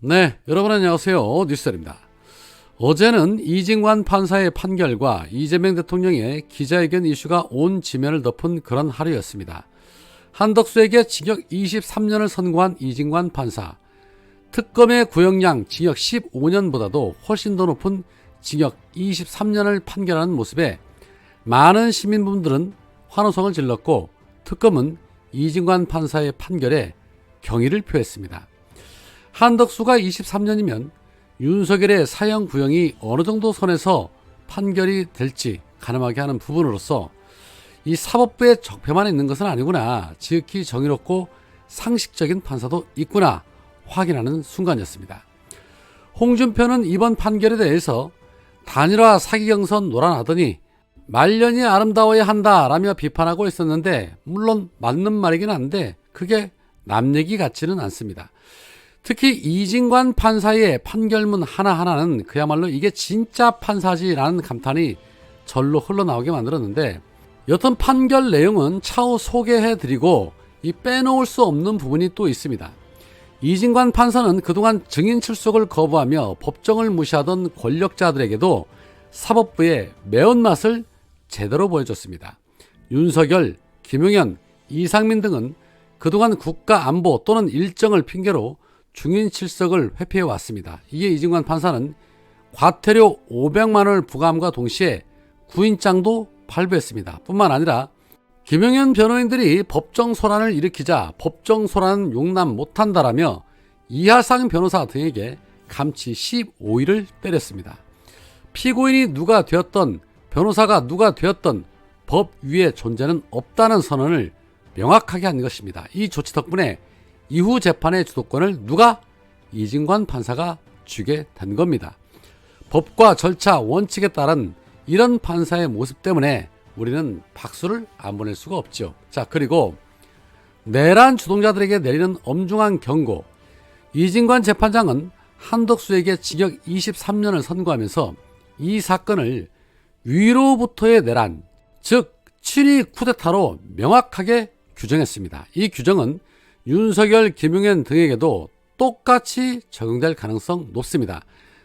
네, 여러분 안녕하세요. 뉴스입니다. 어제는 이진관 판사의 판결과 이재명 대통령의 기자회견 이슈가 온 지면을 덮은 그런 하루였습니다. 한덕수에게 징역 23년을 선고한 이진관 판사. 특검의 구형량 징역 15년보다도 훨씬 더 높은 징역 23년을 판결하는 모습에 많은 시민분들은 환호성을 질렀고 특검은 이진관 판사의 판결에 경의를 표했습니다. 한덕수가 23년이면 윤석열의 사형 구형이 어느 정도 선에서 판결이 될지 가늠하게 하는 부분으로서 이 사법부의 적폐만 있는 것은 아니구나. 지극히 정의롭고 상식적인 판사도 있구나. 확인하는 순간이었습니다. 홍준표는 이번 판결에 대해서 단일화 사기 경선 놀아나더니 말년이 아름다워야 한다라며 비판하고 있었는데 물론 맞는 말이긴 한데 그게 남 얘기 같지는 않습니다. 특히 이진관 판사의 판결문 하나하나는 그야말로 이게 진짜 판사지라는 감탄이 절로 흘러나오게 만들었는데 여튼 판결 내용은 차후 소개해드리고 이 빼놓을 수 없는 부분이 또 있습니다. 이진관 판사는 그동안 증인 출석을 거부하며 법정을 무시하던 권력자들에게도 사법부의 매운맛을 제대로 보여줬습니다. 윤석열, 김용현, 이상민 등은 그동안 국가 안보 또는 일정을 핑계로 중인 출석을 회피해 왔습니다. 이에 이진관 판사는 과태료 500만 원을 부과함과 동시에 구인장도 발부했습니다. 뿐만 아니라 김영현 변호인들이 법정 소란을 일으키자 법정 소란 용납 못한다라며 이하상 변호사 등에게 감치 15일을 때렸습니다. 피고인이 누가 되었던 변호사가 누가 되었던 법 위에 존재는 없다는 선언을 명확하게 한 것입니다. 이 조치 덕분에 이후 재판의 주도권을 누가 이진관 판사가 쥐게 된 겁니다. 법과 절차, 원칙에 따른 이런 판사의 모습 때문에 우리는 박수를 안 보낼 수가 없죠. 자, 그리고 내란 주동자들에게 내리는 엄중한 경고. 이진관 재판장은 한덕수에게 징역 23년을 선고하면서 이 사건을 위로부터의 내란, 즉 친위 쿠데타로 명확하게 규정했습니다. 이 규정은 윤석열, 김용현 등에게도 똑같이 적용될 가능성 높습니다.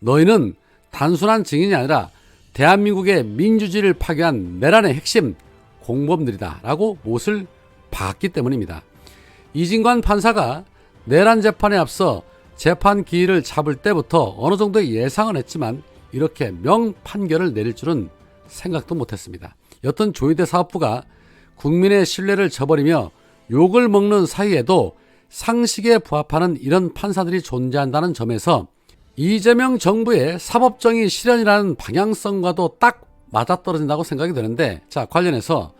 너희는 단순한 증인이 아니라 대한민국의 민주주의를 파괴한 내란의 핵심 공범들이다 라고 못을 박기 때문입니다. 이진관 판사가 내란 재판에 앞서 재판 기일을 잡을 때부터 어느 정도 예상은 했지만 이렇게 명판결을 내릴 줄은 생각도 못했습니다. 여튼 조희대 사업부가 국민의 신뢰를 저버리며 욕을 먹는 사이에도 상식에 부합하는 이런 판사들이 존재한다는 점에서 이재명 정부의 사법정의 실현이라는 방향성과도 딱 맞아떨어진다고 생각이 되는데 자 관련해서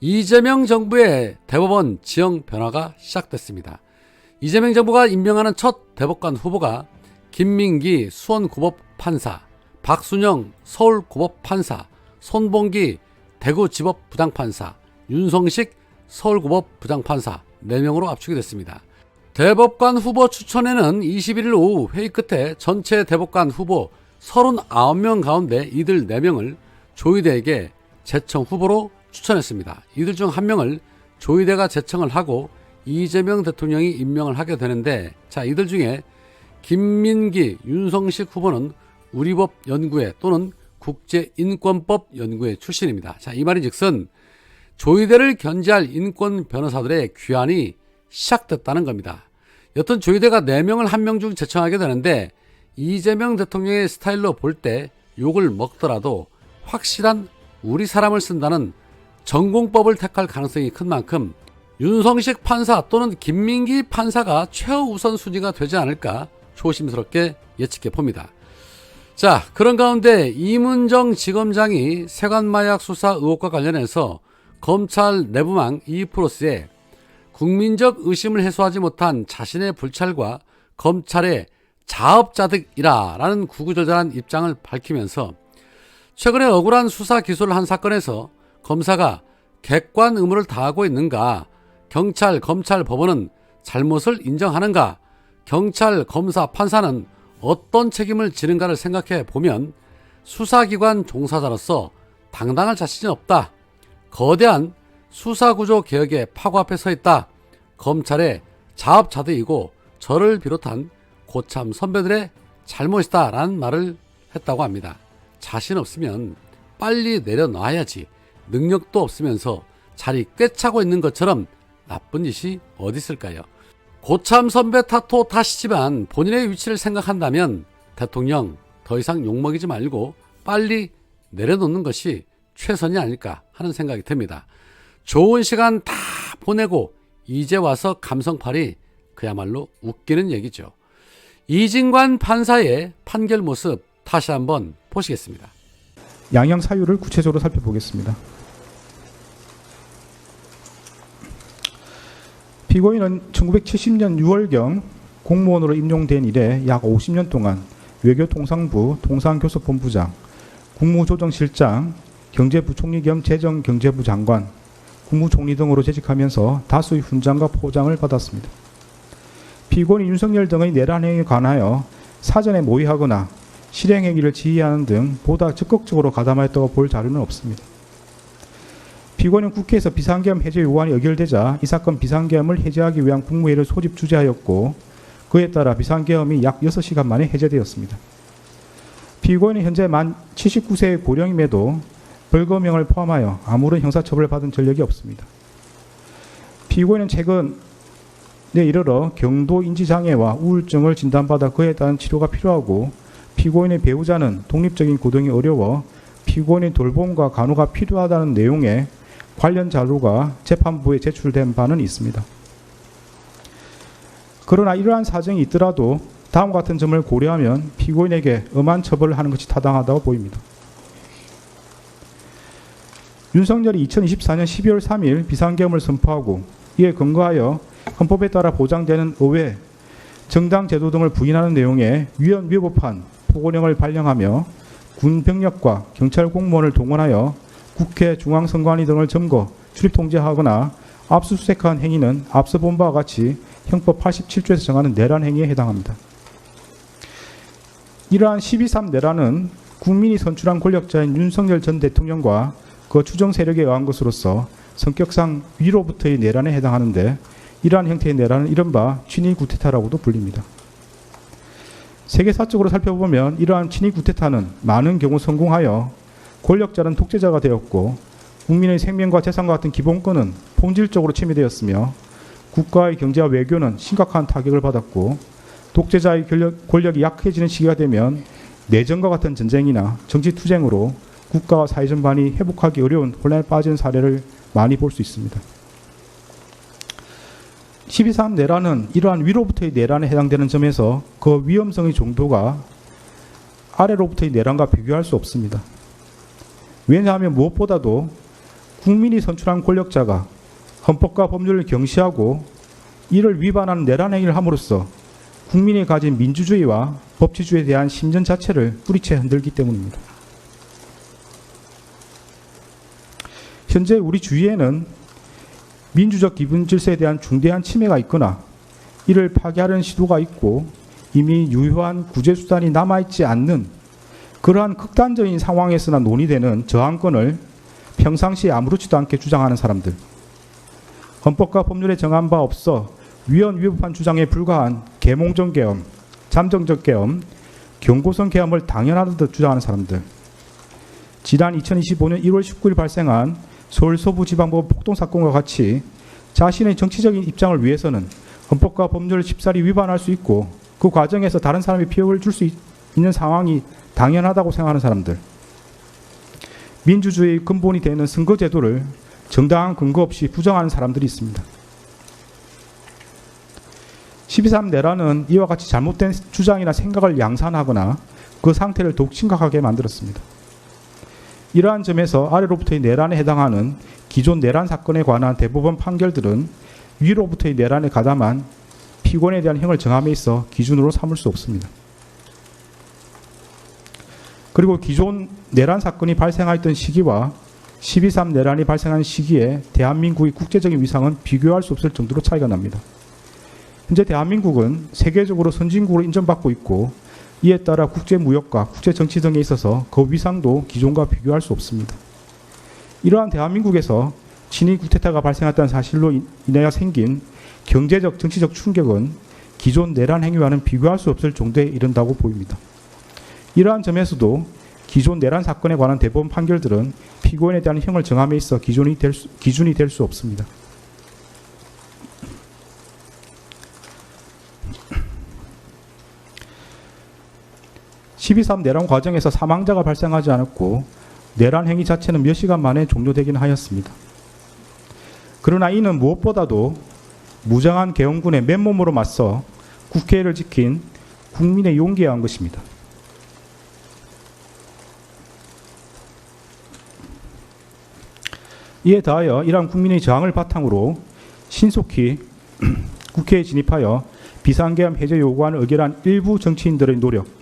이재명 정부의 대법원 지형 변화가 시작됐습니다. 이재명 정부가 임명하는 첫 대법관 후보가 김민기 수원고법 판사, 박순영 서울고법 판사, 손봉기 대구지법 부장판사, 윤성식 서울고법 부장판사 4명으로 압축이 됐습니다. 대법관 후보 추천에는 21일 오후 회의 끝에 전체 대법관 후보 39명 가운데 이들 4명을 조희대에게 재청 후보로 추천했습니다. 이들 중 한 명을 조희대가 재청을 하고 이재명 대통령이 임명을 하게 되는데 자 이들 중에 김민기, 윤성식 후보는 우리법 연구회 또는 국제인권법 연구회 출신입니다. 자 이 말인즉슨 조희대를 견제할 인권 변호사들의 귀환이 시작됐다는 겁니다. 여튼 조희대가 4명을 한명중 제청하게 되는데 이재명 대통령의 스타일로 볼 때 욕을 먹더라도 확실한 우리 사람을 쓴다는 전공법을 택할 가능성이 큰 만큼 윤성식 판사 또는 김민기 판사가 최우선 순위가 되지 않을까 조심스럽게 예측해 봅니다. 자, 그런 가운데 이문정 지검장이 세관마약 수사 의혹과 관련해서 검찰 내부망 이프로스에 국민적 의심을 해소하지 못한 자신의 불찰과 검찰의 자업자득이라라는 구구절절한 입장을 밝히면서 최근에 억울한 수사 기소를 한 사건에서 검사가 객관 의무를 다하고 있는가, 경찰, 검찰, 법원은 잘못을 인정하는가, 경찰, 검사, 판사는 어떤 책임을 지는가를 생각해 보면 수사기관 종사자로서 당당할 자신이 없다. 거대한 수사구조 개혁의 파고 앞에 서 있다. 검찰의 자업자득이고 저를 비롯한 고참 선배들의 잘못이다 라는 말을 했다고 합니다. 자신 없으면 빨리 내려놔야지 능력도 없으면서 자리 꿰차고 있는 것처럼 나쁜 짓이 어디 있을까요? 고참 선배 탓도 탓이지만 본인의 위치를 생각한다면 대통령 더 이상 욕먹이지 말고 빨리 내려놓는 것이 최선이 아닐까 하는 생각이 듭니다. 좋은 시간 다 보내고 이제 와서 감성팔이 그야말로 웃기는 얘기죠. 이진관 판사의 판결 모습 다시 한번 보시겠습니다. 양형 사유를 구체적으로 살펴보겠습니다. 피고인은 1970년 6월경 공무원으로 임용된 이래 약 50년 동안 외교통상부 통상교섭본부장, 국무조정실장, 경제부총리 겸 재정경제부 장관, 국무총리 등으로 재직하면서 다수의 훈장과 포장을 받았습니다. 피고인 윤석열 등의 내란 행위에 관하여 사전에 모의하거나 실행 행위를 지휘하는 등 보다 적극적으로 가담하였다고 볼 자료는 없습니다. 피고인은 국회에서 비상계엄 해제 요구안이 의결되자 이 사건 비상계엄을 해제하기 위한 국무회의를 소집 주재하였고 그에 따라 비상계엄이 약 6시간 만에 해제되었습니다. 피고인은 현재 만 79세의 고령임에도 벌금형을 포함하여 아무런 형사처벌을 받은 전력이 없습니다. 피고인은 최근 에 이르러 경도 인지장애와 우울증을 진단받아 그에 따른 치료가 필요하고 피고인의 배우자는 독립적인 고등이 어려워 피고인의 돌봄과 간호가 필요하다는 내용의 관련 자료가 재판부에 제출된 바는 있습니다. 그러나 이러한 사정이 있더라도 다음과 같은 점을 고려하면 피고인에게 엄한 처벌을 하는 것이 타당하다고 보입니다. 윤석열이 2024년 12월 3일 비상계엄을 선포하고 이에 근거하여 헌법에 따라 보장되는 의회, 정당 제도 등을 부인하는 내용의 위헌 위법한 포고령을 발령하며 군 병력과 경찰 공무원을 동원하여 국회 중앙선관위 등을 점거, 출입 통제하거나 압수수색한 행위는 앞서 본 바와 같이 형법 87조에서 정하는 내란 행위에 해당합니다. 이러한 12.3 내란은 국민이 선출한 권력자인 윤석열 전 대통령과 그 추정 세력에 의한 것으로서 성격상 위로부터의 내란에 해당하는데 이러한 형태의 내란은 이른바 친위 구테타라고도 불립니다. 세계사적으로 살펴보면 이러한 친위 구테타는 많은 경우 성공하여 권력자는 독재자가 되었고 국민의 생명과 재산과 같은 기본권은 본질적으로 침해되었으며 국가의 경제와 외교는 심각한 타격을 받았고 독재자의 권력, 권력이 약해지는 시기가 되면 내전과 같은 전쟁이나 정치 투쟁으로 국가와 사회 전반이 회복하기 어려운 혼란에 빠진 사례를 많이 볼 수 있습니다. 12.3 내란은 이러한 위로부터의 내란에 해당되는 점에서 그 위험성의 정도가 아래로부터의 내란과 비교할 수 없습니다. 왜냐하면 무엇보다도 국민이 선출한 권력자가 헌법과 법률을 경시하고 이를 위반하는 내란 행위를 함으로써 국민이 가진 민주주의와 법치주의에 대한 신전 자체를 뿌리채 흔들기 때문입니다. 현재 우리 주위에는 민주적 기분 질서에 대한 중대한 침해가 있거나 이를 파괴하려는 시도가 있고 이미 유효한 구제 수단이 남아 있지 않는 그러한 극단적인 상황에서나 논의되는 저항권을 평상시에 아무렇지도 않게 주장하는 사람들. 헌법과 법률에 정한 바 없어 위헌 위법한 주장에 불과한 계몽적 계엄, 잠정적 계엄, 경고성 계엄을 당연하듯 주장하는 사람들. 지난 2025년 1월 19일 발생한 서울 서부지방법 폭동 사건과 같이 자신의 정치적인 입장을 위해서는 헌법과 법률을 쉽사리 위반할 수 있고 그 과정에서 다른 사람이 피해를 줄 수 있는 상황이 당연하다고 생각하는 사람들. 민주주의의 근본이 되는 선거제도를 정당한 근거 없이 부정하는 사람들이 있습니다. 12.3 내란은 이와 같이 잘못된 주장이나 생각을 양산하거나 그 상태를 더욱 심각하게 만들었습니다. 이러한 점에서 아래로부터의 내란에 해당하는 기존 내란 사건에 관한 대법원 판결들은 위로부터의 내란에 가담한 피고인에 대한 형을 정함에 있어 기준으로 삼을 수 없습니다. 그리고 기존 내란 사건이 발생하였던 시기와 12.3 내란이 발생한 시기에 대한민국의 국제적인 위상은 비교할 수 없을 정도로 차이가 납니다. 현재 대한민국은 세계적으로 선진국으로 인정받고 있고 이에 따라 국제 무역과 국제 정치 등에 있어서 그 위상도 기존과 비교할 수 없습니다. 이러한 대한민국에서 친위 구테타가 발생했다는 사실로 인하여 생긴 경제적 정치적 충격은 기존 내란 행위와는 비교할 수 없을 정도에 이른다고 보입니다. 이러한 점에서도 기존 내란 사건에 관한 대법원 판결들은 피고인에 대한 형을 정함에 있어 기준이 될 수, 기준이 될 수 없습니다. (12.3) 내란 과정에서 사망자가 발생하지 않았고 내란 행위 자체는 몇 시간 만에 종료되긴 하였습니다. 그러나 이는 무엇보다도 무장한 개헌군의 맨몸으로 맞서 국회를 지킨 국민의 용기에 의한 것입니다. 이에 더하여 이러한 국민의 저항을 바탕으로 신속히 국회에 진입하여 비상계엄 해제 요구안을 의결한 일부 정치인들의 노력,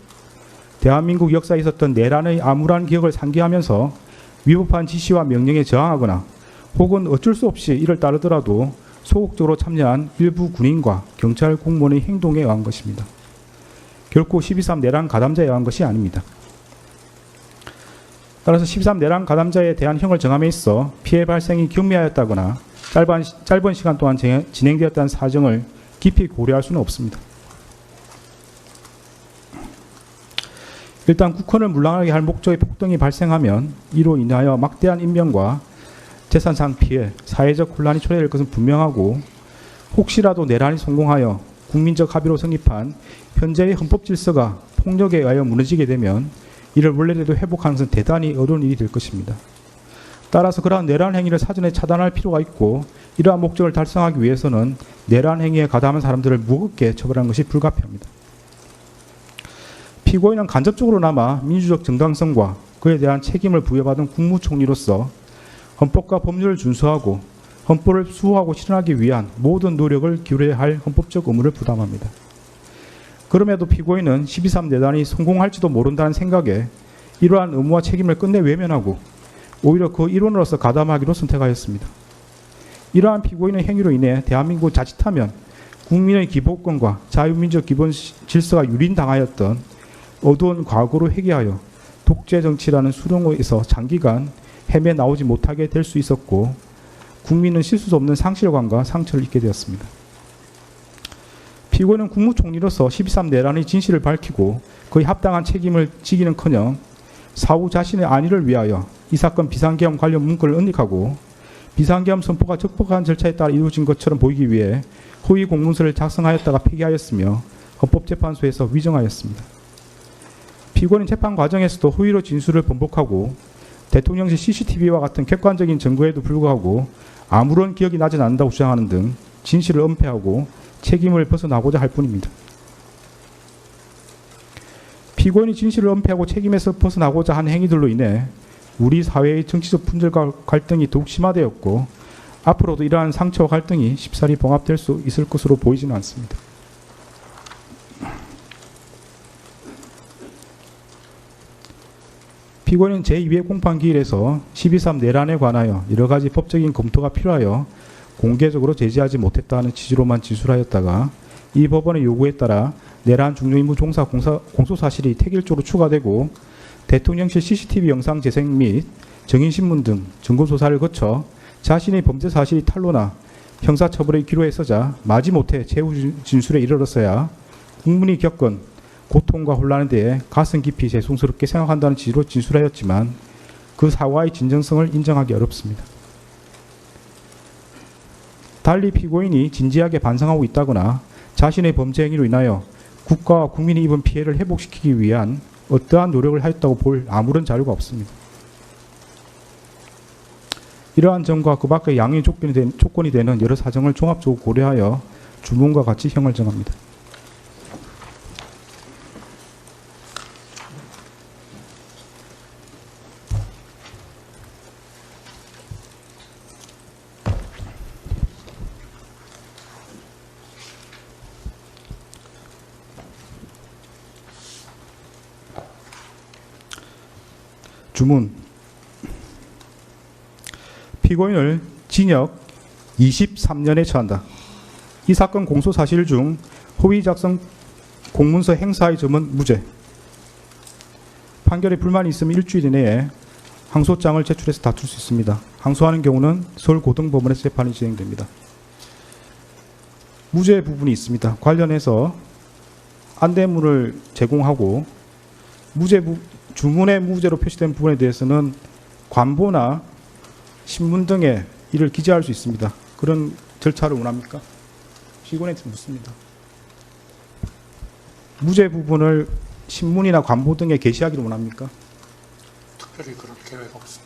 대한민국 역사에 있었던 내란의 암울한 기억을 상기하면서 위법한 지시와 명령에 저항하거나 혹은 어쩔 수 없이 이를 따르더라도 소극적으로 참여한 일부 군인과 경찰 공무원의 행동에 의한 것입니다. 결코 12.3 내란 가담자에 의한 것이 아닙니다. 따라서 13 내란 가담자에 대한 형을 정함에 있어 피해 발생이 경미하였다거나 짧은, 짧은 시간 동안 진- 진행되었다는 사정을 깊이 고려할 수는 없습니다. 일단 국헌을 물랑하게 할 목적의 폭동이 발생하면 이로 인하여 막대한 인명과 재산상 피해, 사회적 혼란이 초래될 것은 분명하고 혹시라도 내란이 성공하여 국민적 합의로 성립한 현재의 헌법 질서가 폭력에 의하여 무너지게 되면 이를 원래대로 회복하는 것은 대단히 어려운 일이 될 것입니다. 따라서 그러한 내란 행위를 사전에 차단할 필요가 있고 이러한 목적을 달성하기 위해서는 내란 행위에 가담한 사람들을 무겁게 처벌하는 것이 불가피합니다. 피고인은 간접적으로나마 민주적 정당성과 그에 대한 책임을 부여받은 국무총리로서 헌법과 법률을 준수하고 헌법을 수호하고 실현하기 위한 모든 노력을 기울여야 할 헌법적 의무를 부담합니다. 그럼에도 피고인은 12.3 내단이 성공할지도 모른다는 생각에 이러한 의무와 책임을 끝내 외면하고 오히려 그 일원으로서 가담하기로 선택하였습니다. 이러한 피고인의 행위로 인해 대한민국 자칫하면 국민의 기본권과 자유민주적 기본 시- 질서가 유린당하였던 어두운 과거로 회귀하여 독재 정치라는 수렁에서 장기간 헤매 나오지 못하게 될 수 있었고 국민은 실수 수 없는 상실감과 상처를 입게 되었습니다. 피고인은 국무총리로서 12.3 내란의 진실을 밝히고 그의 합당한 책임을 지기는커녕 사후 자신의 안위를 위하여 이 사건 비상계엄 관련 문건을 언닉하고 비상계엄 선포가 적법한 절차에 따라 이루어진 것처럼 보이기 위해 허위 공문서를 작성하였다가 폐기하였으며 헌법재판소에서 위정하였습니다. 피고인은 재판 과정에서도 허위로 진술을 번복하고 대통령실 CCTV와 같은 객관적인 증거에도 불구하고 아무런 기억이 나지 않는다고 주장하는 등 진실을 은폐하고 책임을 벗어나고자 할 뿐입니다. 피고인이 진실을 은폐하고 책임에서 벗어나고자 한 행위들로 인해 우리 사회의 정치적 분열과 갈등이 더욱 심화되었고 앞으로도 이러한 상처와 갈등이 쉽사리 봉합될 수 있을 것으로 보이지는 않습니다. 피고인은 제2회 공판기일에서 12.3 내란에 관하여 여러 가지 법적인 검토가 필요하여 공개적으로 제지하지 못했다는 취지로만 진술하였다가 이 법원의 요구에 따라 내란 중요임무 종사 공사, 공소 사실이 택일조로 추가되고 대통령실 CCTV 영상 재생 및 정인신문 등 증거조사를 거쳐 자신의 범죄 사실이 탄로나 형사처벌의 기로에 서자 마지못해 최후 진술에 이르렀어야 국민이 겪은 고통과 혼란에 대해 가슴 깊이 죄송스럽게 생각한다는 취지로 진술하였지만 그 사과의 진정성을 인정하기 어렵습니다. 달리 피고인이 진지하게 반성하고 있다거나 자신의 범죄 행위로 인하여 국가와 국민이 입은 피해를 회복시키기 위한 어떠한 노력을 하였다고 볼 아무런 자료가 없습니다. 이러한 점과 그 밖의 양의 조건이 되는 여러 사정을 종합적으로 고려하여 주문과 같이 형을 정합니다. 주문 피고인을 징역 23년에 처한다. 이 사건 공소 사실 중 허위 작성 공문서 행사의 점은 무죄. 판결에 불만이 있으면 일주일 이내에 항소장을 제출해서 다툴 수 있습니다. 항소하는 경우는 서울고등법원에서 재판이 진행됩니다. 무죄 부분이 있습니다. 관련해서 안대문을 제공하고 무죄 부, 주문의 무죄로 표시된 부분에 대해서는 관보나 신문 등에 이를 기재할 수 있습니다. 그런 절차를 원합니까? 피고인한테 묻습니다. 무죄 부분을 신문이나 관보 등에 게시하기를 원합니까? 특별히 그런 계획 없습니다.